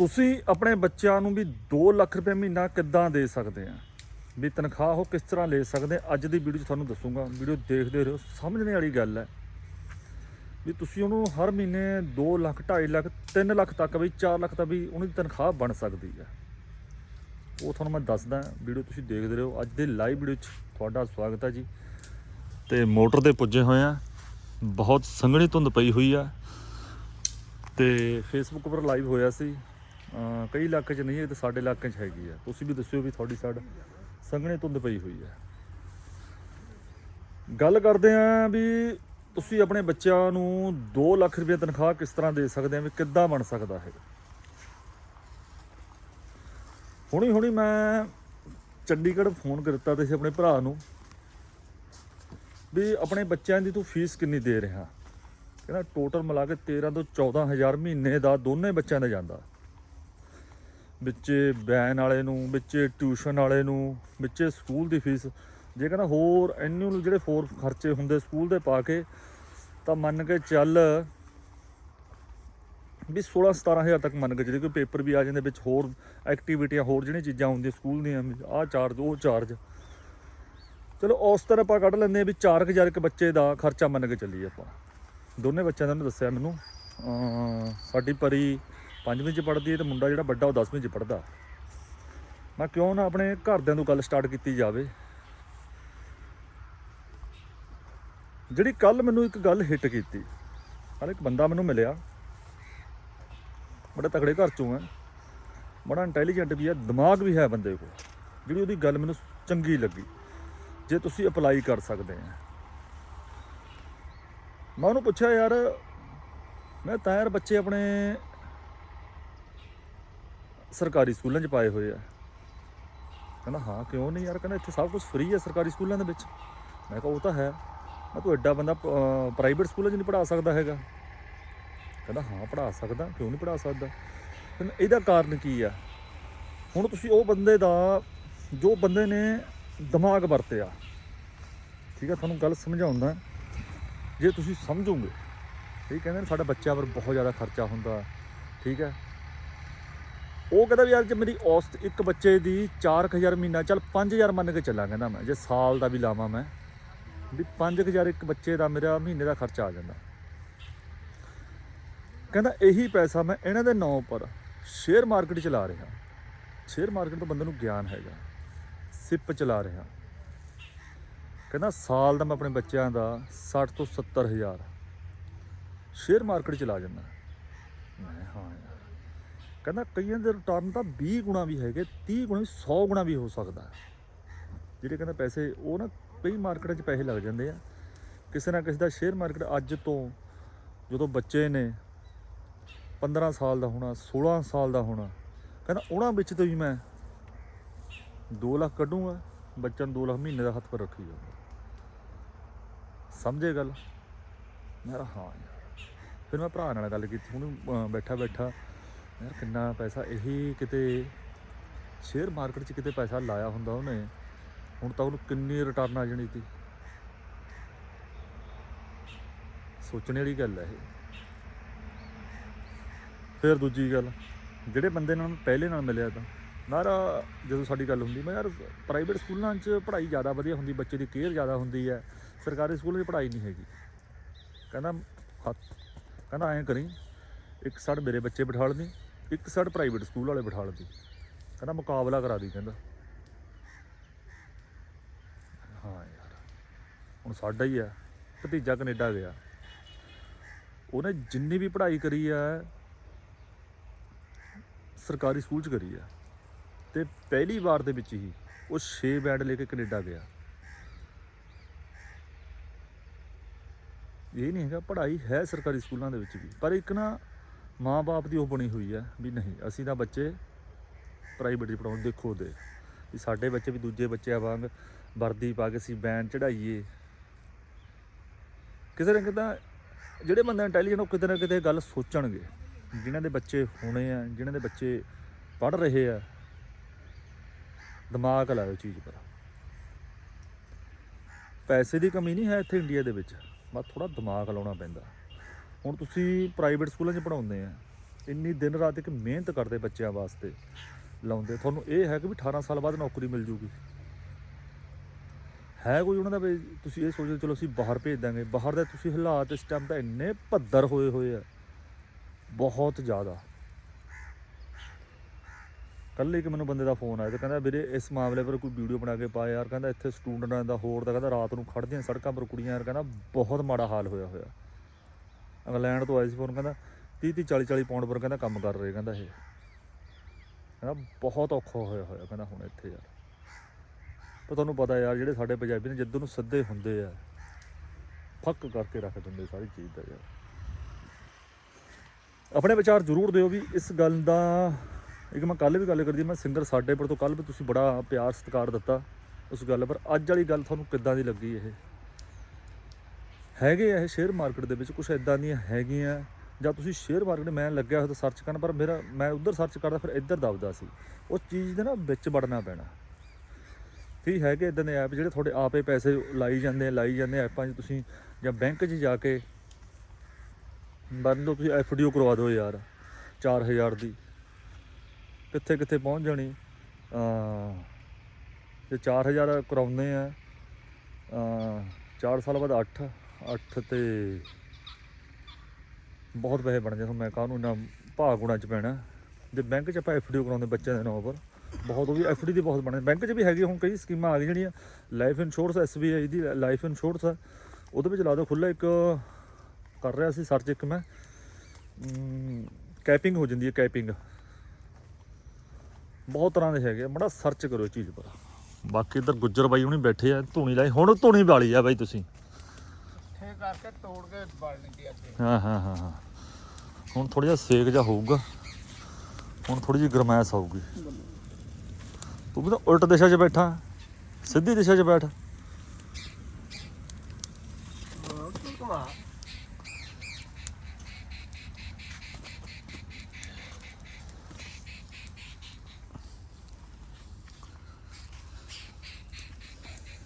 ਤੁਸੀਂ ਆਪਣੇ ਬੱਚਿਆਂ ਨੂੰ ਵੀ 2 ਲੱਖ ਰੁਪਏ ਮਹੀਨਾ ਕਿੱਦਾਂ ਦੇ ਸਕਦੇ ਆ? ਵੀ ਤਨਖਾਹ ਉਹ ਕਿਸ ਤਰ੍ਹਾਂ ਲੈ ਸਕਦੇ ਅੱਜ ਦੀ ਵੀਡੀਓ 'ਚ ਤੁਹਾਨੂੰ ਦੱਸੂਗਾ। ਵੀਡੀਓ ਦੇਖਦੇ ਰਹੋ। ਸਮਝਣੇ ਵਾਲੀ ਗੱਲ ਹੈ। ਵੀ ਤੁਸੀਂ ਉਹਨੂੰ ਹਰ ਮਹੀਨੇ 2 ਲੱਖ 2.5 ਲੱਖ 3 ਲੱਖ ਤੱਕ ਵੀ 4 ਲੱਖ ਤੱਕ ਵੀ ਉਹਨਾਂ ਦੀ ਤਨਖਾਹ ਬਣ ਸਕਦੀ ਹੈ। ਉਹ ਤੁਹਾਨੂੰ ਮੈਂ ਦੱਸਦਾ ਵੀਡੀਓ ਤੁਸੀਂ ਦੇਖਦੇ ਰਹੋ। ਅੱਜ ਦੇ ਲਾਈਵ ਵੀਡੀਓ 'ਚ ਤੁਹਾਡਾ ਸਵਾਗਤ ਹੈ ਜੀ। ਤੇ ਮੋਟਰ ਤੇ ਪੁੱਜੇ ਹੋਏ ਆ ਬਹੁਤ ਸੰਘਣੀ ਧੁੰਦ ਪਈ ਹੋਈ ਆ। ਤੇ ਫੇਸਬੁੱਕ ਉੱਪਰ ਲਾਈਵ ਹੋਇਆ ਸੀ। ਕਈ ਇਲਾਕੇ 'ਚ ਨਹੀਂ ਹੈ ਤੇ ਸਾਡੇ ਇਲਾਕੇ 'ਚ ਹੈਗੀ ਆ। ਤੁਸੀਂ ਵੀ ਦੱਸਿਓ ਵੀ ਤੁਹਾਡੀ ਸਾਈਡ ਸੰਘਣੀ ਧੁੰਦ ਪਈ ਹੋਈ ਹੈ ਗੱਲ ਕਰਦੇ ਆ ਵੀ ਤੁਸੀਂ ਆਪਣੇ ਬੱਚਿਆਂ ਨੂੰ 2 ਲੱਖ ਰੁਪਏ ਤਨਖਾਹ ਕਿਸ ਤਰ੍ਹਾਂ ਦੇ ਸਕਦੇ ਆ, ਵੀ ਕਿੱਦਾਂ ਬਣ ਸਕਦਾ ਹੈ ਹੁਣੀ ਹੁਣੀ ਮੈਂ ਚੰਡੀਗੜ੍ਹ ਫੋਨ ਕਰਤਾ ਤੇ ਸੀ ਆਪਣੇ ਭਰਾ ਨੂੰ ਵੀ ਆਪਣੇ ਬੱਚਿਆਂ ਦੀ ਤੂੰ ਫੀਸ ਕਿੰਨੀ ਦੇ ਰਿਹਾ? ਕਹਿੰਦਾ ਟੋਟਲ ਮਿਲਾ ਕੇ 13 ਤੋਂ 14000 ਮਹੀਨੇ ਦਾ ਦੋਨੇ ਬੱਚਿਆਂ ਦਾ ਜਾਂਦਾ। ਵਿੱਚ ਬੈਨ ਵਾਲੇ ਨੂੰ, ਵਿੱਚ ਟਿਊਸ਼ਨ ਵਾਲੇ ਨੂੰ, ਵਿੱਚ ਸਕੂਲ ਦੀ ਫੀਸ। ਜੇ ਕਹਿੰਦਾ ਹੋਰ ਐਨੂਅਲ ਜਿਹੜੇ ਹੋਰ ਖਰਚੇ ਹੁੰਦੇ ਸਕੂਲ ਦੇ ਪਾ ਕੇ, ਤਾਂ ਮੰਨ ਕੇ ਚੱਲ ਵੀ 16 17000 ਤੱਕ ਮੰਨ ਕੇ ਜਿਹੜੇ ਕੋਈ ਪੇਪਰ ਵੀ ਆ ਜਾਂਦੇ, ਵਿੱਚ ਹੋਰ ਐਕਟੀਵਿਟੀਆਂ ਹੋਰ ਜਿਹੜੀਆਂ ਚੀਜ਼ਾਂ ਹੁੰਦੀਆਂ ਸਕੂਲ ਦੀਆਂ ਆਹ ਚਾਰਜ ਉਹ ਚਾਰਜ ਚਲੋ ਉਸ ਤਰ੍ਹਾਂ ਆਪਾਂ ਕੱਢ ਲੈਂਦੇ ਆ ਵੀ 4000 ਇੱਕ ਬੱਚੇ ਦਾ ਖਰਚਾ ਮੰਨ ਕੇ ਚੱਲੀਏ ਆਪਾਂ। ਦੋਨੇ ਬੱਚਿਆਂ ਦਾ ਉਹਨੇ ਦੱਸਿਆ ਮੈਨੂੰ। ਸਾਡੀ ਪਰੀ ਪੰਜਵੀਂ ਚ ਪੜ੍ਹਦੀ ਹੈ ਤੇ ਮੁੰਡਾ ਜਿਹੜਾ ਵੱਡਾ ਉਹ 10ਵੀਂ ਚ ਪੜ੍ਹਦਾ। ਮੈਂ ਕਿਉਂ ਨਾ ਆਪਣੇ ਘਰਦਿਆਂ ਤੋਂ ਗੱਲ ਸਟਾਰਟ ਕੀਤੀ ਜਾਵੇ। ਜਿਹੜੀ ਕੱਲ ਮੈਨੂੰ ਇੱਕ ਗੱਲ ਹਿੱਟ ਕੀਤੀ ਹਰ ਇੱਕ ਬੰਦਾ ਮੈਨੂੰ ਮਿਲਿਆ। ਬੜਾ ਤਕੜੇ ਘਰ ਚੋਂ ਹੈ। ਬੜਾ ਇੰਟੈਲੀਜੈਂਟ ਵੀ ਹੈ, ਦਿਮਾਗ ਵੀ ਹੈ ਬੰਦੇ ਕੋਲ। ਜਿਹੜੀ ਉਹਦੀ ਗੱਲ ਮੈਨੂੰ ਚੰਗੀ ਲੱਗੀ, ਜੇ ਤੁਸੀਂ ਅਪਲਾਈ ਕਰ ਸਕਦੇ ਆ ਮੈਂ ਉਹਨੂੰ ਪੁੱਛਿਆ, ਯਾਰ, ਮੈਂ ਤਾਂ ਯਾਰ ਬੱਚੇ ਆਪਣੇ ਸਰਕਾਰੀ ਸਕੂਲਾਂ 'ਚ ਪਾਏ ਹੋਏ ਆ। ਕਹਿੰਦਾ, ਹਾਂ, ਕਿਉਂ ਨਹੀਂ ਯਾਰ? ਕਹਿੰਦਾ, ਇੱਥੇ ਸਭ ਕੁਝ ਫ੍ਰੀ ਹੈ ਸਰਕਾਰੀ ਸਕੂਲਾਂ ਦੇ ਵਿੱਚ। ਮੈਂ ਕਿਹਾ, ਉਹ ਤਾਂ ਹੈ। ਮੈਂ ਤੂੰ ਐਡਾ ਬੰਦਾ ਪ੍ਰਾਈਵੇਟ ਸਕੂਲਾਂ 'ਚ ਨਹੀਂ ਪੜ੍ਹਾ ਸਕਦਾ ਹੈਗਾ? ਕਹਿੰਦਾ, ਹਾਂ, ਪੜ੍ਹਾ ਸਕਦਾ। ਕਿਉਂ ਨਹੀਂ ਪੜ੍ਹਾ ਸਕਦਾ? ਕਹਿੰਦਾ, ਇਹਦਾ ਕਾਰਨ ਕੀ ਆ? ਹੁਣ ਤੁਸੀਂ ਉਹ ਬੰਦੇ ਦਾ, ਜੋ ਬੰਦੇ ਨੇ ਦਿਮਾਗ ਵਰਤਿਆ, ਠੀਕ ਹੈ ਤੁਹਾਨੂੰ ਗੱਲ ਸਮਝਾਉਂਦਾ। ਜੇ ਤੁਸੀਂ ਸਮਝੋਗੇ ਠੀਕ ਕਹਿੰਦੇ ਨੇ, ਸਾਡਾ ਬੱਚਾ ਪਰ ਬਹੁਤ ਜ਼ਿਆਦਾ ਖਰਚਾ ਹੁੰਦਾ, ਠੀਕ ਹੈ ਉਹ ਕਹਿੰਦਾ ਵੀ ਯਾਰ ਜੇ ਮੇਰੀ ਔਸਤ ਇੱਕ ਬੱਚੇ ਦੀ 4000 ਮਹੀਨਾ, ਚੱਲ 5000 ਮੰਨ ਕੇ ਚੱਲਾਂ ਕਹਿੰਦਾ ਮੈਂ, ਜੇ ਸਾਲ ਦਾ ਵੀ ਲਾਵਾਂ ਮੈਂ, ਵੀ 5000 ਇੱਕ ਬੱਚੇ ਦਾ ਮੇਰਾ ਮਹੀਨੇ ਦਾ ਖਰਚਾ ਆ ਜਾਂਦਾ। ਕਹਿੰਦਾ ਇਹੀ ਪੈਸਾ ਮੈਂ ਇਹਨਾਂ ਦੇ ਨਾਂ ਉੱਪਰ ਸ਼ੇਅਰ ਮਾਰਕੀਟ ਚਲਾ ਰਿਹਾ। ਸ਼ੇਅਰ ਮਾਰਕੀਟ ਤੋਂ ਬੰਦੇ ਨੂੰ ਗਿਆਨ ਹੈਗਾ ਸਿਪ ਚਲਾ ਰਿਹਾ। ਕਹਿੰਦਾ ਸਾਲ ਦਾ ਮੈਂ ਆਪਣੇ ਬੱਚਿਆਂ ਦਾ 60 ਤੋਂ 70 ਹਜ਼ਾਰ ਸ਼ੇਅਰ ਮਾਰਕੀਟ ਚਲਾ ਜਾਂਦਾ। ਮੈਂ ਹਾਂ ਕਹਿੰਦਾ ਕਈਆਂ ਦੇ ਰਿਟਰਨ ਤਾਂ 20 ਗੁਣਾ ਵੀ ਹੈਗੇ 30 ਗੁਣਾ ਵੀ 100 ਗੁਣਾ ਵੀ ਹੋ ਸਕਦਾ। ਜਿਹੜੇ ਕਹਿੰਦਾ ਪੈਸੇ, ਉਹ ਨਾ ਕਈ ਮਾਰਕੀਟਾਂ 'ਚ ਪੈਸੇ ਲੱਗ ਜਾਂਦੇ ਆ। ਕਿਸੇ ਨਾ ਕਿਸੇ ਦਾ ਸ਼ੇਅਰ ਮਾਰਕੀਟ ਅੱਜ ਤੋਂ ਜਦੋਂ ਬੱਚੇ ਨੇ 15 ਸਾਲ ਦਾ ਹੋਣਾ 16 ਸਾਲ ਦਾ ਹੋਣਾ, ਕਹਿੰਦਾ ਉਹਨਾਂ ਵਿੱਚ ਤੋਂ ਵੀ ਮੈਂ 2 ਲੱਖ ਕੱਢੂੰਗਾ ਬੱਚਾ ਨੂੰ 2 ਲੱਖ ਮਹੀਨੇ ਦਾ ਹੱਥ ਪਰ ਰੱਖੀ ਜਾਊਗਾ। ਸਮਝੇ ਗੱਲ? ਮੈਂ ਹਾਂ ਫਿਰ ਮੈਂ ਭਰਾ ਨਾਲ ਗੱਲ ਕੀਤੀ ਹੁਣ ਬੈਠਾ ਬੈਠਾ ਯਾਰ ਕਿੰਨਾ ਪੈਸਾ, ਇਹੀ ਕਿਤੇ ਸ਼ੇਅਰ ਮਾਰਕੀਟ 'ਚ ਕਿਤੇ ਪੈਸਾ ਲਾਇਆ ਹੁੰਦਾ ਉਹਨੇ। ਹੁਣ ਤਾਂ ਉਹਨੂੰ ਕਿੰਨੀ ਰਿਟਰਨ ਆ ਜਾਣੀ ਸੀ। ਸੋਚਣ ਵਾਲੀ ਗੱਲ ਹੈ ਇਹ। ਫਿਰ ਦੂਜੀ ਗੱਲ, ਜਿਹੜੇ ਬੰਦੇ ਨਾਲ ਪਹਿਲੇ ਨਾਲ ਮਿਲਿਆ ਤਾਂ। ਯਾਰ ਜਦੋਂ ਸਾਡੀ ਗੱਲ ਹੁੰਦੀ, ਮੈਂ ਯਾਰ ਪ੍ਰਾਈਵੇਟ ਸਕੂਲਾਂ 'ਚ ਪੜ੍ਹਾਈ ਜ਼ਿਆਦਾ ਵਧੀਆ ਹੁੰਦੀ, ਬੱਚੇ ਦੀ ਕੇਅਰ ਜ਼ਿਆਦਾ ਹੁੰਦੀ ਹੈ। ਸਰਕਾਰੀ ਸਕੂਲਾਂ 'ਚ ਪੜ੍ਹਾਈ ਨਹੀਂ ਹੈਗੀ। ਕਹਿੰਦਾ, ਹੱਥ ਕਹਿੰਦਾ, ਐਂ ਕਰੀ, ਇੱਕ ਸਾਈਡ ਮੇਰੇ ਬੱਚੇ ਬਿਠਾ ਲਦੀ ਇੱਕ ਸਾਈਡ ਪ੍ਰਾਈਵੇਟ ਸਕੂਲ ਵਾਲੇ ਬਿਠਾ ਲਦੀ। ਕਹਿੰਦਾ ਮੁਕਾਬਲਾ ਕਰਾ ਦੀ ਕਹਿੰਦਾ। ਹਾਂ ਯਾਰ, ਹੁਣ ਸਾਡਾ ਹੀ ਆ, ਭਤੀਜਾ ਕੈਨੇਡਾ ਗਿਆ। ਉਹਨੇ ਜਿੰਨੀ ਵੀ ਪੜ੍ਹਾਈ ਕਰੀ ਆ, ਸਰਕਾਰੀ ਸਕੂਲ 'ਚ ਕਰੀ ਆ। ਤੇ ਪਹਿਲੀ ਵਾਰ ਦੇ ਵਿੱਚ ਹੀ ਉਹ 6 ਬੈਂਡ ਲੈ ਕੇ ਕੈਨੇਡਾ ਗਿਆ। ਇਹ ਨਹੀਂ ਹੈਗਾ, ਪੜ੍ਹਾਈ ਹੈ ਸਰਕਾਰੀ ਸਕੂਲਾਂ ਦੇ ਵਿੱਚ ਵੀ। ਪਰ ਇੱਕ ਨਾ ਮਾਂ-ਬਾਪ ਦੀ ਉਹ ਬਣੀ ਹੋਈ ਹੈ ਵੀ ਨਹੀਂ, ਅਸੀਂ ਤਾਂ ਬੱਚੇ ਪ੍ਰਾਈਵੇਟ 'ਚ ਪੜਾਉਣ ਦੇਖੋ ਦੇ ਵੀ ਸਾਡੇ ਬੱਚੇ ਵੀ ਦੂਜੇ ਬੱਚਿਆਂ ਵਾਂਗ ਵਰਦੀ ਪਾ ਕੇ ਅਸੀਂ ਬੈਨ ਚੜਾਈਏ ਕਿਸੇ ਨਾ ਕਿਤੇ ਜਿਹੜੇ ਬੰਦੇ ਇੰਟੈਲੀਜੈਂਟ ਉਹ ਕਿਤੇ ਨਾ ਕਿਤੇ ਗੱਲ ਸੋਚਣਗੇ। ਜਿਨ੍ਹਾਂ ਦੇ ਬੱਚੇ ਹੋਣੇ ਆ, ਜਿਨ੍ਹਾਂ ਦੇ ਬੱਚੇ ਪੜ੍ਹ ਰਹੇ ਆ, ਦਿਮਾਗ ਲਾਓ ਚੀਜ਼ ਪਰ। ਪੈਸੇ ਦੀ ਕਮੀ ਨਹੀਂ ਹੈ ਇੱਥੇ ਇੰਡੀਆ ਦੇ ਵਿੱਚ। ਬਸ ਥੋੜਾ ਦਿਮਾਗ ਲਾਉਣਾ ਪੈਂਦਾ। ਹੁਣ ਤੁਸੀਂ ਪ੍ਰਾਈਵੇਟ ਸਕੂਲਾਂ 'ਚ ਪੜਾਉਂਦੇ ਆ, ਇੰਨੀ ਦਿਨ ਰਾਤ ਇੱਕ ਮਿਹਨਤ ਕਰਦੇ ਬੱਚਿਆਂ ਵਾਸਤੇ ਲਾਉਂਦੇ, ਤੁਹਾਨੂੰ ਇਹ ਹੈ ਕਿ ਵੀ 18 ਸਾਲ ਬਾਅਦ ਨੌਕਰੀ ਮਿਲ ਜੂਗੀ। ਹੈ ਕੋਈ ਉਹਨਾਂ ਦਾ ਵੀ ਤੁਸੀਂ ਇਹ ਸੋਚਦੇ ਚਲੋ ਅਸੀਂ ਬਾਹਰ ਭੇਜ ਦਾਂਗੇ, ਬਾਹਰ ਦੇ ਤੁਸੀਂ ਹਾਲਾਤ ਇਸ ਟਾਈਮ ਤਾਂ ਇੰਨੇ ਭੱਦਰ ਹੋਏ ਹੋਏ ਆ, ਬਹੁਤ ਜ਼ਿਆਦਾ। ਕੱਲ ਇੱਕ ਮੈਨੂੰ ਬੰਦੇ ਦਾ ਫੋਨ ਆਇਆ ਤੇ ਕਹਿੰਦਾ, ਵੀਰੇ ਇਸ ਮਾਮਲੇ ਪਰ ਕੋਈ ਵੀਡੀਓ ਬਣਾ ਕੇ ਪਾ ਯਾਰ, ਕਹਿੰਦਾ ਇੱਥੇ ਸਟੂਡੈਂਟਾਂ ਦਾ, ਹੋਰ ਦਾ, ਕਹਿੰਦਾ ਰਾਤ ਨੂੰ ਖੜਦੀਆਂ ਸੜਕਾਂ ਪਰ ਕੁੜੀਆਂ ਯਾਰ, ਕਹਿੰਦਾ ਬਹੁਤ ਮਾੜਾ ਹਾਲ ਹੋਇਆ ਹੋਇਆ। ਇੰਗਲੈਂਡ ਤੋਂ ਆਏ ਸੀ ਫੋਨ ਕਹਿੰਦਾ 30 30 40 40 ਪਾਉਂਡ ਪਰ ਕਹਿੰਦਾ ਕੰਮ ਕਰ ਰਹੇ ਕਹਿੰਦਾ ਇਹ। ਕਹਿੰਦਾ ਬਹੁਤ ਔਖਾ ਹੋਇਆ ਹੋਇਆ ਕਹਿੰਦਾ ਹੁਣ ਇੱਥੇ ਯਾਰ। ਪਰ ਤੁਹਾਨੂੰ ਪਤਾ ਯਾਰ ਜਿਹੜੇ ਸਾਡੇ ਪੰਜਾਬੀ ਨੇ ਜਿੱਦੋਂ ਨੂੰ ਸਿੱਧੇ ਹੁੰਦੇ ਆ, ਫੱਕ ਕਰਕੇ ਰੱਖ ਦਿੰਦੇ ਸਾਰੀ ਚੀਜ਼ ਦਾ ਯਾਰ। ਆਪਣੇ ਵਿਚਾਰ ਜ਼ਰੂਰ ਦਿਓ ਵੀ ਇਸ ਗੱਲ ਦਾ, ਇੱਕ ਮੈਂ ਕੱਲ ਵੀ ਗੱਲ ਕਰਦੀ, ਮੈਂ ਸਿੰਗਰ ਸਾਡੇ ਪਰ ਤੋਂ ਕੱਲ ਵੀ ਤੁਸੀਂ ਬੜਾ ਪਿਆਰ ਸਤਿਕਾਰ ਦਿੱਤਾ ਉਸ ਗੱਲ ਪਰ। ਅੱਜ ਵਾਲੀ ਗੱਲ ਤੁਹਾਨੂੰ ਕਿੱਦਾਂ ਦੀ ਲੱਗੀ ਇਹ? ਹੈਗੇ ਆ ਇਹ ਸ਼ੇਅਰ ਮਾਰਕੀਟ ਦੇ ਵਿੱਚ ਕੁਝ ਇਦਾਂ ਦੀਆਂ ਹੈਗੀਆਂ। ਜਾਂ ਤੁਸੀਂ ਸ਼ੇਅਰ ਮਾਰਕੀਟ ਮੈਂ ਲੱਗਿਆ ਹੋਇਆ ਤਾਂ ਸਰਚ ਕਰਨ, ਪਰ ਮੇਰਾ, ਮੈਂ ਉਧਰ ਸਰਚ ਕਰਦਾ, ਫਿਰ ਇੱਧਰ ਦਬਦਾ ਸੀ। ਉਹ ਚੀਜ਼ ਦੇ ਨਾ ਵਿੱਚ ਵੜਨਾ ਪੈਣਾ। ਠੀਕ ਹੈਗੇ ਇਦਾਂ ਦੇ ਐਪ ਜਿਹੜੇ ਤੁਹਾਡੇ ਆਪੇ ਪੈਸੇ ਲਾਈ ਜਾਂਦੇ ਆ, ਲਾਈ ਜਾਂਦੇ ਐਪਾਂ 'ਚ ਤੁਸੀਂ, ਜਾਂ ਬੈਂਕ 'ਚ ਜਾ ਕੇ। ਬੰਦ ਲਓ ਤੁਸੀਂ ਐਫਡੀਓ ਕਰਵਾ ਦਿਓ ਯਾਰ 4000 ਦੀ। ਕਿੱਥੇ ਕਿੱਥੇ ਪਹੁੰਚ ਜਾਣੀ? ਅ ਜੇ 4000 ਕਰਾਉਂਦੇ ਆ ਅ 4 ਸਾਲ ਬਾਅਦ 8 8 ਤੇ ਬਹੁਤ ਪੈਸੇ ਬਣ ਜਾਂਦੇ ਮੈਂ ਕਾਹਨੂੰ ਨਾ ਭਾਅ ਗੁਣਾ ਚ ਪੈਣਾ। ਜੇ ਬੈਂਕ ਚ ਆਪਾਂ ਐਫਡੀਓ ਕਰਾਉਂਦੇ ਬੱਚਿਆਂ ਦੇ ਨਾਂ ਉੱਪਰ ਬਹੁਤ ਉਹ ਵੀ ਐਫਡੀ ਦੀ ਬਹੁਤ ਬਣੇ। ਬੈਂਕ ਚ ਵੀ ਹੈਗੀ ਹੁਣ ਕਈ ਸਕੀਮਾਂ ਆ ਗਈਆਂ ਜਿਹੜੀਆਂ ਲਾਈਫ ਇੰਸ਼ੋਰੈਂਸ ਐਸਬੀਆਈ ਦੀ ਲਾਈਫ ਇੰਸ਼ੋਰੈਂਸ ਆ। ਉਹਦੇ ਵਿੱਚ ਲਾ ਦਿਓ ਖੁੱਲਾ ਇੱਕ ਕਰ ਰਿਹਾ ਸੀ ਸਰਚ ਇੱਕ ਮੈਂ। ਕੈਪਿੰਗ ਹੋ ਜਾਂਦੀ ਹੈ ਕੈਪਿੰਗ ਬਹੁਤ ਤਰ੍ਹਾਂ ਦੇ ਹੈਗੇ ਆ, ਬੜਾ ਸਰਚ ਕਰੋ ਇਹ ਚੀਜ਼ ਪਰ ਬਾਕੀ ਇੱਧਰ ਗੁੱਜਰ ਬਾਈ ਹੁਣੀ ਬੈਠੇ ਆ ਧੂਣੀ ਲਾਈ। ਹੁਣ ਧੂਣੀ ਵਾਲੀ ਆ ਬਾਈ ਤੁਸੀਂ। ਕਰਕੇ ਤੋੜ ਕੇ ਬਲ ਲੈਂਦੀ ਅੱਗੇ ਹਾਂ ਹਾਂ ਹਾਂ ਹਾਂ। ਹੁਣ ਥੋੜਾ ਜਿਹਾ ਸੇਕ ਜਾ ਹੋਊਗਾ। ਹੁਣ ਥੋੜੀ ਜਿਹੀ ਗਰਮੈਸ਼ ਆਊਗੀ। ਤੂੰ ਵੀ ਤਾਂ ਉਲਟ ਦਿਸ਼ਾ 'ਚ ਬੈਠਾ। ਸਿੱਧੀ ਦਿਸ਼ਾ 'ਚ ਬੈਠ।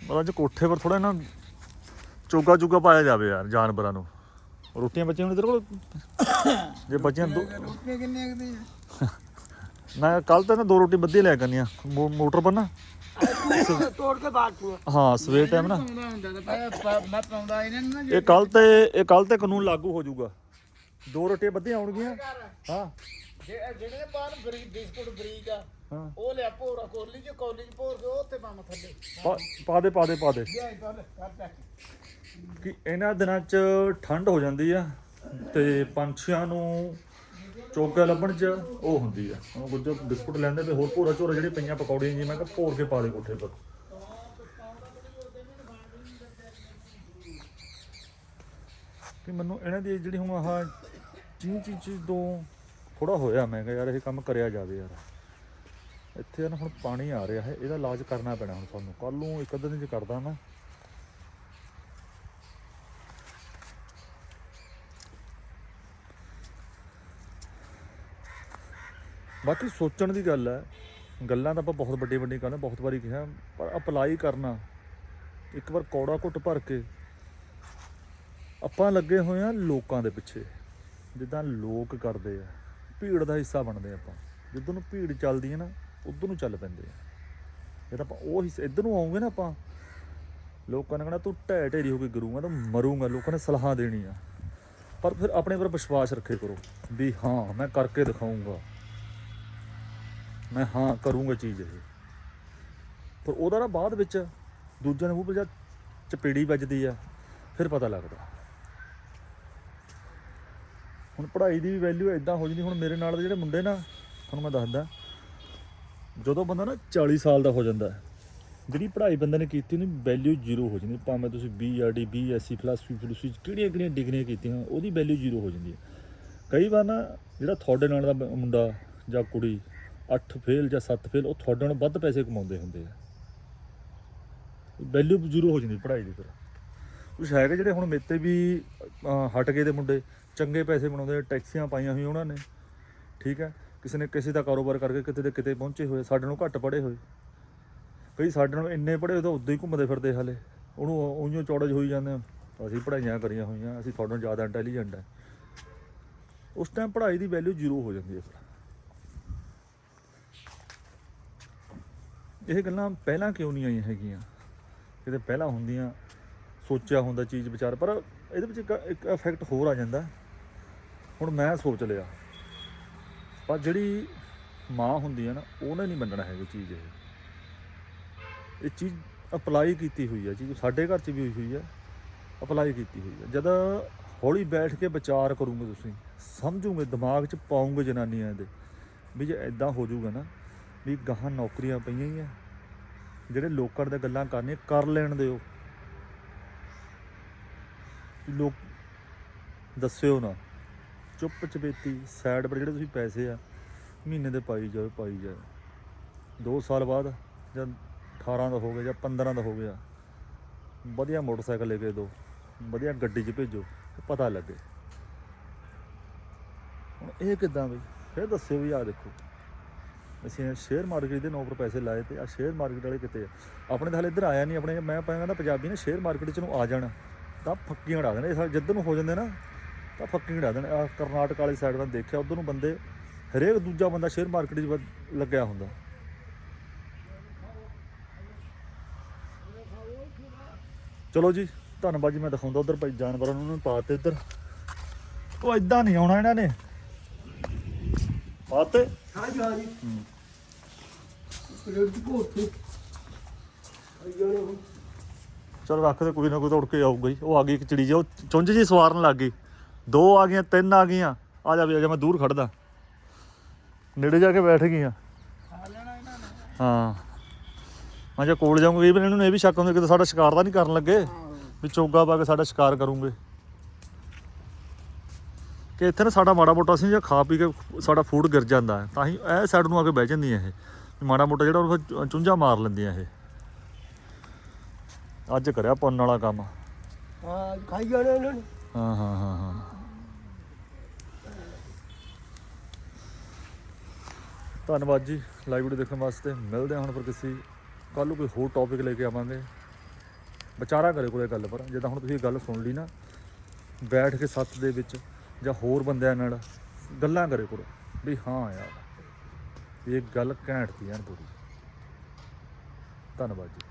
ਪਰ ਅੱਜ ਕੋਠੇ ਪਰ ਥੋੜਾ ਨਾ ਚੋਗਾ ਚੁਗਾ ਪਾਇਆ ਜਾਵੇ ਯਾਰ ਜਾਨਵਰਾਂ ਨੂੰ। ਰੋਟੀਆਂ ਬੱਚਿਆਂ ਨੂੰ ਤੇਰੇ ਕੋਲ? ਜੇ ਬੱਚਿਆਂ ਦੋ ਰੋਟੀਆਂ ਕਿੰਨੀਆਂ ਕਦੀ ਮੈਂ ਕੱਲ ਤਾਂ ਨਾ ਦੋ ਰੋਟੀ ਬੱਧੀ ਲੈ ਕਰਨੀਆਂ ਮੋ- ਮੋਟਰ ਪਰ ਨਾ। ਤੋੜ ਕੇ ਬਾਟੂ ਹਾਂ ਸਵੇਰ ਟਾਈਮ ਨਾ। ਮੈਂ ਪਾਉਂਦਾ ਇਹਨਾਂ ਨੂੰ ਨਾ ਇਹ ਕੱਲ ਤੇ ਇਹ ਕੱਲ ਤੇ ਕਾਨੂੰਨ ਲਾਗੂ ਹੋ ਜਾਊਗਾ। ਦੋ ਰੋਟੀਆਂ ਬੱਧੀਆਂ ਆਉਣਗੀਆਂ। ਹਾਂ। ਜਿਹੜੇ ਜਿਹੜੇ ਪਾਣ ਬਿਸਕੁਟ ਬਰੀਕ ਆ ਹਾਂ। ਉਹ ਲਿਆ ਭੋਰਾ ਕੋਲੀ ਚ ਕੋਲੀ ਚ ਭੋਰ ਕੇ ਉਹ ਤੇ ਥੱਲੇ। ਪਾ- ਪਾ ਦੇ ਪਾ ਦੇ ਪਾ ਦੇ। ਲਿਆ ਚੱਲ ਕਰ ਚੱਕ ਕਿ ਇਹਨਾਂ ਦਿਨਾਂ 'ਚ ਠੰਡ ਹੋ ਜਾਂਦੀ ਆ ਤੇ ਪੰਛੀਆਂ ਨੂੰ ਚੋਗਾ ਲੱਭਣ 'ਚ ਉਹ ਹੁੰਦੀ ਆ। ਉਹ ਗੁੱਜਰ ਬਿਸਕੁਟ ਲੈਂਦੇ ਤੇ ਹੋਰ ਭੋਰਾ ਝੋਰਾ ਜਿਹੜੇ ਪਈਆਂ ਪਕੌੜੀਆਂ ਜੀ ਮੈਂ ਕਿਹਾ ਭੋਰ ਕੇ ਪਾ ਦੇ ਕੋਠੇ ਪਰ। ਕਿ ਮੈਨੂੰ ਇਹਨਾਂ ਦੀ ਜਿਹੜੀ ਹੁਣ ਆਹ ਚੀਂ ਚੀਂ ਚੀਂ ਤੋਂ ਥੋੜਾ ਹੋਇਆ, ਮੈਂ ਕਿਹਾ ਯਾਰ ਇਹ ਕੰਮ ਕਰਿਆ ਜਾਵੇ ਯਾਰ। ਇੱਥੇ ਨਾ ਹੁਣ ਪਾਣੀ ਆ ਰਿਹਾ ਹੈ, ਇਹਦਾ ਇਲਾਜ ਕਰਨਾ ਪੈਣਾ ਹੁਣ ਸਾਨੂੰ। ਕੱਲ ਨੂੰ ਇੱਕ ਅੱਧੇ ਦਿਨ ਚ ਕਰਦਾ ਮੈਂ। ਬਾਕੀ ਸੋਚਣ ਦੀ ਗੱਲ ਹੈ, ਗੱਲਾਂ ਤਾਂ ਆਪਾਂ ਬਹੁਤ ਵੱਡੀ ਵੱਡੀ ਕਰਦੇ ਬਹੁਤ ਵਾਰੀ ਕਿਹਾ, ਪਰ ਅਪਲਾਈ ਕਰਨਾ, ਇੱਕ ਵਾਰ ਕੌੜਾ ਘੁੱਟ ਭਰ ਕੇ ਆਪਾਂ ਲੱਗੇ ਹੋਏ ਆ ਲੋਕਾਂ ਦੇ ਪਿੱਛੇ, ਜਿੱਦਾਂ ਲੋਕ ਕਰਦੇ ਆ, ਭੀੜ ਦਾ ਹਿੱਸਾ ਬਣਦੇ ਆਪਾਂ ਜਿੱਦੋਂ ਨੂੰ ਭੀੜ ਚੱਲਦੀ ਹੈ ਨਾ, ਉਧਰ ਨੂੰ ਚੱਲ ਪੈਂਦੇ ਆ। ਜਦ ਆਪਾਂ ਉਹ ਹਿੱਸੇ, ਇੱਧਰ ਨੂੰ ਆਉਂਗੇ ਨਾ ਆਪਾਂ, ਲੋਕਾਂ ਨੇ ਕਹਿਣਾ ਤੂੰ ਢਹਿ ਢੇਰੀ ਹੋ ਕੇ ਗਰੂਗਾ, ਤੂੰ ਮਰੂੰਗਾ, ਲੋਕਾਂ ਨੇ ਸਲਾਹਾਂ ਦੇਣੀ ਆ ਪਰ ਫਿਰ ਆਪਣੇ ਪਰ ਵਿਸ਼ਵਾਸ ਰੱਖੇ ਕਰੋ ਵੀ ਹਾਂ, ਮੈਂ ਕਰਕੇ ਦਿਖਾਉਂਗਾ ਮੈਂ ਹਾਂ ਕਰੂੰਗਾ ਚੀਜ਼ ਇਹ। ਪਰ ਉਹਦਾ ਨਾ ਬਾਅਦ ਵਿੱਚ ਦੂਜਿਆਂ ਨੂੰ ਮੂੰਹ 'ਤੇ ਜਦ ਚਪੇੜੀ ਵੱਜਦੀ ਆ, ਫਿਰ ਪਤਾ ਲੱਗਦਾ। ਹੁਣ ਪੜ੍ਹਾਈ ਦੀ ਵੀ ਵੈਲਿਊ ਇਦਾਂ ਹੋ ਜਾਂਦੀ, ਹੁਣ ਮੇਰੇ ਨਾਲ ਦੇ ਜਿਹੜੇ ਮੁੰਡੇ ਨਾ, ਤੁਹਾਨੂੰ ਮੈਂ ਦੱਸਦਾ, ਜਦੋਂ ਬੰਦਾ ਨਾ 40 ਸਾਲ ਦਾ ਹੋ ਜਾਂਦਾ, ਜਿਹੜੀ ਪੜ੍ਹਾਈ ਬੰਦੇ ਨੇ ਕੀਤੀ ਉਹਦੀ ਵੈਲਿਊ ਜ਼ੀਰੋ ਹੋ ਜਾਂਦੀ, ਭਾਵੇਂ ਤੁਸੀਂ ਬੀਆਰਡੀ ਬੀਐਸਸੀ ਫਿਲਾਸਫੀ ਫਿਲੋਸਫੀ ਕਿਹੜੀਆਂ ਕਿਹੜੀਆਂ ਡਿਗਰੀਆਂ ਕੀਤੀਆਂ, ਉਹਦੀ ਵੈਲਿਊ ਜ਼ੀਰੋ ਹੋ ਜਾਂਦੀ ਹੈ ਕਈ ਵਾਰ ਨਾ ਜਿਹੜਾ ਤੁਹਾਡੇ ਨਾਲ ਦਾ ਮੁੰਡਾ ਜਾਂ ਕੁੜੀ 8 ਫੇਲ ਜਾਂ 7 ਫੇਲ ਉਹ ਤੁਹਾਡੇ ਨਾਲੋਂ ਵੱਧ ਪੈਸੇ ਕਮਾਉਂਦੇ ਹੁੰਦੇ ਆ। ਵੈਲਿਊ ਜ਼ੀਰੋ ਹੋ ਜਾਂਦੀ ਪੜ੍ਹਾਈ ਦੀ ਫਿਰ। ਕੁਛ ਹੈਗੇ ਜਿਹੜੇ ਹੁਣ ਮੇਤੇ ਵੀ ਹਟ ਗਏ ਦੇ ਮੁੰਡੇ, ਚੰਗੇ ਪੈਸੇ ਬਣਾਉਂਦੇ ਟੈਕਸੀਆਂ ਪਾਈਆਂ ਹੋਈਆਂ ਉਹਨਾਂ ਨੇ। ਠੀਕ ਹੈ? ਕਿਸੇ ਨੇ ਕਿਸੇ ਦਾ ਕਾਰੋਬਾਰ ਕਰਕੇ ਕਿਤੇ ਦੇ ਕਿਤੇ ਪਹੁੰਚੇ ਹੋਏ, ਸਾਡੇ ਨਾਲੋਂ ਘੱਟ ਪੜ੍ਹੇ ਹੋਏ। ਕਈ ਸਾਡੇ ਨਾਲ ਇੰਨੇ ਪੜ੍ਹੇ ਹੋਏ ਤਾਂ ਉਦਾਂ ਹੀ ਘੁੰਮਦੇ ਫਿਰਦੇ ਹਾਲੇ। ਉਹਨੂੰ ਉਹੀਓ ਚੌੜਜ ਹੋਈ ਜਾਂਦੇ ਆ। ਅਸੀਂ ਪੜ੍ਹਾਈਆਂ ਕਰੀਆਂ ਹੋਈਆਂ, ਅਸੀਂ ਤੁਹਾਡੇ ਨਾਲੋਂ ਜ਼ਿਆਦਾ ਇੰਟੈਲੀਜੈਂਟ ਹੈ ਉਸ ਟਾਈਮ ਪੜ੍ਹਾਈ ਦੀ ਵੈਲਿਊ ਜ਼ੀਰੋ ਹੋ ਜਾਂਦੀ ਹੈ ਫਿਰ। ਇਹ ਗੱਲਾਂ ਪਹਿਲਾਂ ਕਿਉਂ ਨਹੀਂ ਆਈਆਂ ਹੈਗੀਆਂ? ਕਿਤੇ ਪਹਿਲਾਂ ਹੁੰਦੀਆਂ, ਸੋਚਿਆ ਹੁੰਦਾ ਚੀਜ਼ ਵਿਚਾਰ, ਪਰ ਇਹਦੇ ਵਿੱਚ ਇੱਕ ਇੱਕ ਇਫੈਕਟ ਹੋਰ ਆ ਜਾਂਦਾ। ਹੁਣ ਮੈਂ ਸੋਚ ਲਿਆ, ਪਰ ਜਿਹੜੀ ਮਾਂ ਹੁੰਦੀ ਹੈ ਨਾ, ਉਹਨੇ ਨਹੀਂ ਮੰਨਣਾ ਹੈਗੀ ਚੀਜ਼ ਇਹ। ਇਹ ਚੀਜ਼ ਅਪਲਾਈ ਕੀਤੀ ਹੋਈ ਹੈ ਚੀਜ਼ ਸਾਡੇ ਘਰ 'ਚ ਵੀ ਹੋਈ ਹੋਈ ਹੈ ਅਪਲਾਈ ਕੀਤੀ ਹੋਈ ਹੈ ਜਦ ਹੌਲੀ ਬੈਠ ਕੇ ਵਿਚਾਰ ਕਰੋਗੇ ਤੁਸੀਂ, ਸਮਝੋਗੇ, ਦਿਮਾਗ 'ਚ ਪਾਉਂਗੇ ਜਨਾਨੀਆਂ ਦੇ ਵੀ ਜੇ ਐਦਾਂ ਹੋ ਜਾਊਗਾ ਨਾ ਵੀ ਗਾਹਾਂ ਨੌਕਰੀਆਂ ਪਈਆਂ ਹੀ ਆ। ਜਿਹੜੇ ਲੋਕਾਂ ਦੇ ਗੱਲਾਂ ਕਰਨੀਆਂ, ਕਰ ਲੈਣ ਦਿਓ। ਲੋਕ, ਦੱਸਿਓ ਨਾ। ਚੁੱਪ ਚਪੇਤੀ ਸਾਈਡ ਪਰ ਜਿਹੜੇ ਤੁਸੀਂ ਪੈਸੇ ਆ, ਮਹੀਨੇ ਦੇ ਪਾਈ ਜਾਓ ਪਾਈ ਜਾਓ। 2 ਸਾਲ ਬਾਅਦ, ਜਾਂ 18 ਦਾ ਹੋ ਗਿਆ, ਜਾਂ 15 ਦਾ ਹੋ ਗਿਆ, ਵਧੀਆ ਮੋਟਰਸਾਈਕਲ ਲੈ ਕੇ ਦਿਓ ਵਧੀਆ ਗੱਡੀ 'ਚ ਭੇਜੋ, ਪਤਾ ਲੱਗੇ। ਹੁਣ ਇਹ ਕਿਦਾਂ ਬਈ? ਫਿਰ ਦੱਸਿਓ ਵੀ ਆ ਦੇਖੋ। ਅਸੀਂ ਸ਼ੇਅਰ ਮਾਰਕੀਟ ਦੇ ਨੌਕਰ ਪੈਸੇ ਲਾਏ ਤੇ ਆ ਸ਼ੇਅਰ ਮਾਰਕੀਟ ਵਾਲੇ ਕਿਤੇ ਆਪਣੇ ਤਾਂ ਹਲੇ ਇੱਧਰ ਆਇਆ ਨਹੀਂ ਆਪਣੇ ਮੈਂ ਕਹਿੰਦਾ ਪੰਜਾਬੀ ਨੇ ਸ਼ੇਅਰ ਮਾਰਕੀਟ 'ਚ ਨੂੰ ਆ ਜਾਣ ਤਾਂ ਫੱਕੀਆਂ ਉਡਾ ਦੇਣ ਇਹ ਜਿੱਧਰ ਨੂੰ ਹੋ ਜਾਂਦੇ ਨਾ ਤਾਂ ਫੱਕੀਆਂ ਉਡਾ ਦੇਣ। ਆ ਕਰਨਾਟਕ ਵਾਲੀ ਸਾਈਡ ਮੈਂ ਦੇਖਿਆ ਉਧਰ ਨੂੰ ਬੰਦੇ ਹਰੇਕ ਦੂਜਾ ਬੰਦਾ ਸ਼ੇਅਰ ਮਾਰਕੀਟ 'ਚ ਲੱਗਿਆ ਹੁੰਦਾ। ਚਲੋ ਜੀ ਧੰਨਵਾਦ ਜੀ ਮੈਂ ਦਿਖਾਉਂਦਾ ਉਧਰ ਭਾਈ ਜਾਨਵਰਾਂ ਨੂੰ ਉਹਨਾਂ ਨੂੰ ਪਾਤੇ ਇੱਧਰ। ਉਹ ਇਦਾਂ ਨਹੀਂ ਆਉਣਾ ਇਹਨਾਂ ਨੇ। ਪਾਤੇ ਹਾਂਜੀ ਹਾਂਜੀ। ਹੂੰ। ਪਲੇਟ ਆਈ ਜਾਣੇ ਹੁਣ। ਚਲ ਰੱਖ ਦੇ ਕੋਈ ਨਾ ਕੋਈ ਤਾਂ ਉੜ ਕੇ ਆਊਗਾ ਹੀ। ਉਹ ਆ ਗਈ ਇੱਕ ਚਿੜੀ ਜੀ ਉਹ ਚੁੰਝ ਜੀ ਸਵਾਰਨ ਲੱਗ ਗਈ। ਦੋ ਆ ਗਈਆਂ ਤਿੰਨ ਆ ਗਈਆਂ। ਆ ਜਾ ਵੀ ਆ ਜਾ ਮੈਂ ਦੂਰ ਖੜਦਾ। ਨੇੜੇ ਜਾ ਕੇ ਬੈਠ ਗਈਆਂ। ਹਾਂ। ਮੈਂ ਜੇ ਕੋਲ ਜਾਊਂਗਾ ਇਹ ਵੀ ਇਹਨਾਂ ਨੂੰ ਇਹ ਵੀ ਸ਼ੱਕ ਹੁੰਦਾ ਕਿ ਸਾਡਾ ਸ਼ਿਕਾਰ ਤਾਂ ਨਹੀਂ ਕਰਨ ਲੱਗੇ। ਵੀ ਚੋਗਾ ਪਾ ਕੇ ਸਾਡਾ ਸ਼ਿਕਾਰ ਕਰੂੰਗੇ। ਕਿ ਇੱਥੇ ਨਾ ਸਾਡਾ ਮਾੜਾ ਮੋਟਾ ਸੀ ਜੇ ਖਾ ਪੀ ਕੇ ਸਾਡਾ ਫੂਡ ਗਿਰ ਜਾਂਦਾ ਤਾਂ ਹੀ ਇਹ ਸਾਈਡ ਨੂੰ ਆ ਕੇ ਬਹਿ ਜਾਂਦੀਆਂ ਇਹ। ਮਾੜਾ ਮੋਟਾ ਜਿਹੜਾ ਉਹ ਫਿਰ ਚੁੰਝਾ ਮਾਰ ਲੈਂਦੀਆਂ ਇਹ। ਅੱਜ ਕਰਿਆ ਪੁੰਨ ਵਾਲਾ ਕੰਮ। ਹਾਂ ਖਾਈ ਜਾਣੇ ਇਹਨਾਂ ਨੇ। ਹਾਂ ਹਾਂ ਹਾਂ ਹਾਂ। ਧੰਨਵਾਦ ਜੀ ਲਾਈਵ ਵੀਡੀਓ ਦੇਖਣ ਵਾਸਤੇ। ਮਿਲਦੇ ਹਾਂ ਹੁਣ ਫਿਰ ਕਿਸੇ ਕੱਲ ਨੂੰ ਕੋਈ ਹੋਰ ਟੌਪਿਕ ਲੈ ਕੇ ਆਵਾਂਗੇ। ਵਿਚਾਰਾ ਕਰੇ ਕੋਲੇ ਗੱਲ ਪਰ ਜਿੱਦਾਂ ਹੁਣ ਤੁਸੀਂ ਗੱਲ ਸੁਣ ਲਈ ਨਾ ਬੈਠ ਕੇ ਸੱਤ ਦੇ ਵਿੱਚ ਜਾਂ ਹੋਰ ਬੰਦਿਆਂ ਨਾਲ ਗੱਲਾਂ ਕਰੇ ਕਰੋ ਵੀ ਹਾਂ ਯਾਰ। ਇਹ ਗੱਲ ਘੈਂਟ ਦੀ ਯਾਰ ਪੂਰੀ। ਧੰਨਵਾਦ ਜੀ।